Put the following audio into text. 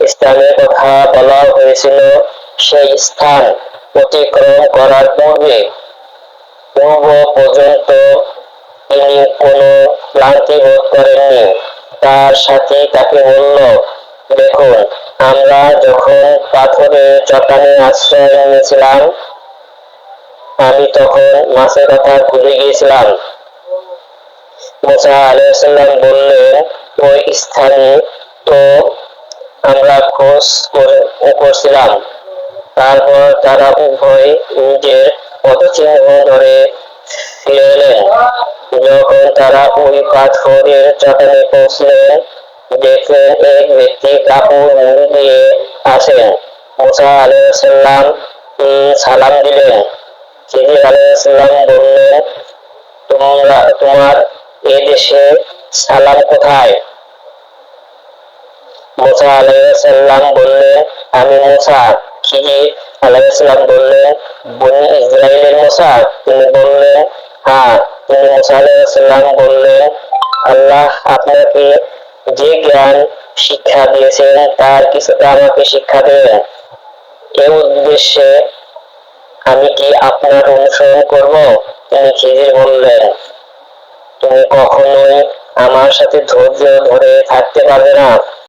স্থানের কথা বলা হয়েছিল, সেই স্থান অতিক্রম করার পূর্বে পূর্ব পর্যন্ত তিনি কোনো ক্লান্তি বোধ করেননি। তার সাথে তাকে বলল, দেখুন, আমরা যখন পাথরের চটানে আশ্রয় নিয়েছিলাম, আমি তখন মাছের কথা ভুলে গিয়েছিলাম। মুসা আলাইসাল্লাম বললেন, ওই স্থানে তো আমরা খোঁজ করে- করছিলাম তারপর তারা উভয় নিজের পদচিহ্ন ধরে ফিরে এলেন। যখন তারা ওই পাথরের চটানে পৌঁছলেন, দেখলেন এক ব্যক্তি কাপড় মুড়ি দিয়ে আসেন। মুসা আলাইসাল্লাম সালাম দিলেন। খিজির আলাইসাল্লাম বললেন, তোমরা, তোমার এ দেশে সালাম কোথায়? মুসা আলাইসাল্লাম বললেন, আমি মুসা আলাইসাল্লাম বললেন বনি ইসরায়েলের মুসা? তিনি বললেন হ্যাঁ। তিনি মুসা আলাইসাল্লাম বললেন, আল্লাহ আপনাকে যে জ্ঞান, শিক্ষা দিয়েছেন, তার কিছুটা আমাকে শিক্ষা দেবেন এ উদ্দেশ্যে আমি কি আপনার অনুসরণ করব? তিনি খিজির বললেন, তুমি কখনোই আমার সাথে ধৈর্য ধরে থাকতে পারবে না।